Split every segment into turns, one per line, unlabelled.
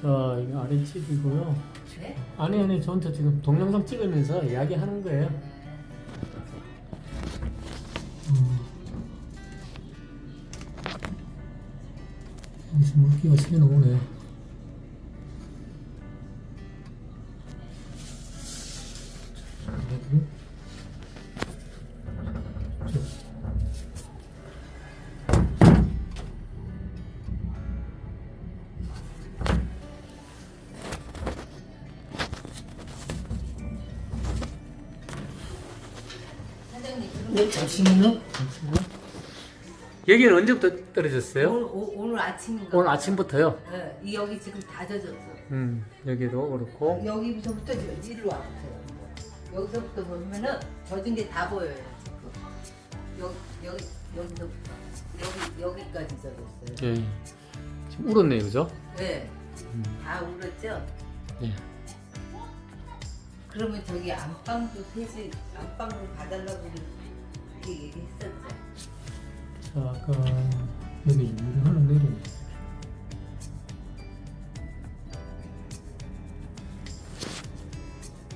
자, 이거 아랫집이고요.
네?
아니, 아니, 저 혼자 지금 동영상 찍으면서 이야기하는 거예요. 음. 여기서 물기가 새어 나오네. 네, 잠시만요. 잠시만요. 여기는 언제부터 떨어졌어요?
오, 오늘 아침인가?
오늘 아침부터요.
네, 이 여기 지금 다 젖었어.
음, 여기도 그렇고.
여기부터부터 저- 일로 와보세요. 여기서부터 보면은 젖은 게 다 보여요. 지금. 여기 여기 여기서부터 여기 여기까지 젖었어요.
예. 지금 울었네요, 그죠?
네,
음,
다 울었죠.
예.
그러면 저기 안방도 셋이 안방도 봐달라고 얘기했었죠.
자, 아까 여기 유리 하나 내리네.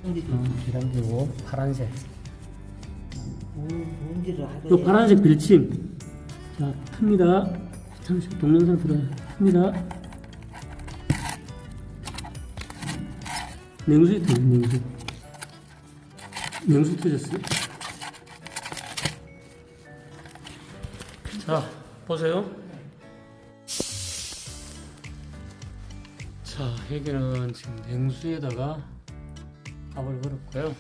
음, 계란기고 파란색.
뭔지를
요
하더니
파란색 빌침. 자, 탑니다. 잠시 동영상 들어 탑니다. 냉수에 터졌 냉수. 냉수 터졌어요. 자, 보세요. 자, 여기는 지금 냉수에다가 밥을 걸었고요.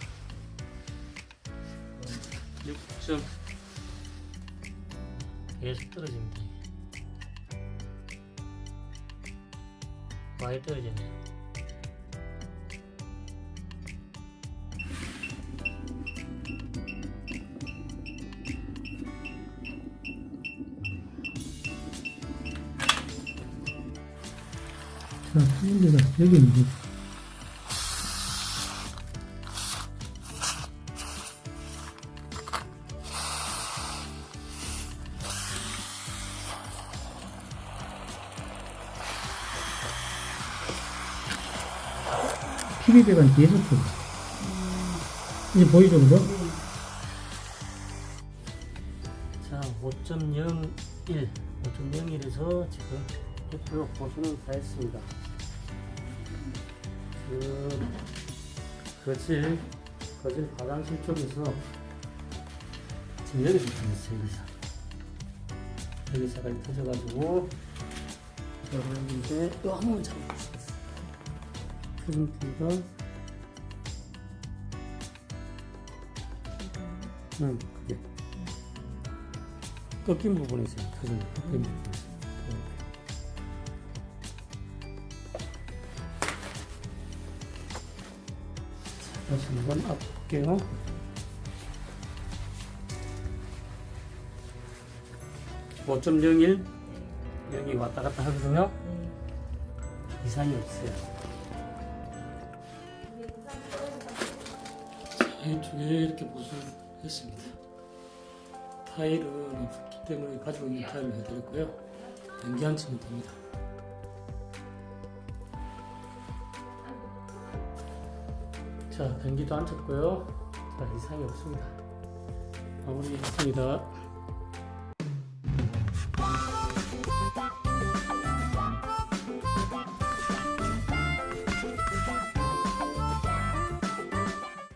6점 계속 떨어집니다. 많이 떨어지네. 자, 트렌드가 여기 있는 PB대가 계속 터져. 이제 보이죠, 그죠? 자, 5.01, 5.01에서 지금 대표 보수는 다 했습니다. 그, 거실, 거실 화장실 쪽에서 지금 여기서 터졌어요, 여기서. 여기서까지 터져가지고, 여기 이제 또 한 번 잡아주세요. 프린트가 응 그게 꺾인 있어요 터진 꺾인 부분 다시 한번 앞볼게요 (5.01) 여기 왔다 갔다 하거든요 이상이 없어요 이쪽에 이렇게 보수했습니다. 타일은 없기 때문에 가지고 있는 타일을 해드렸고요. 연기 안 치면 됩니다. 자, 변기도 안 쳤고요. 자, 이상이 없습니다. 마무리했습니다.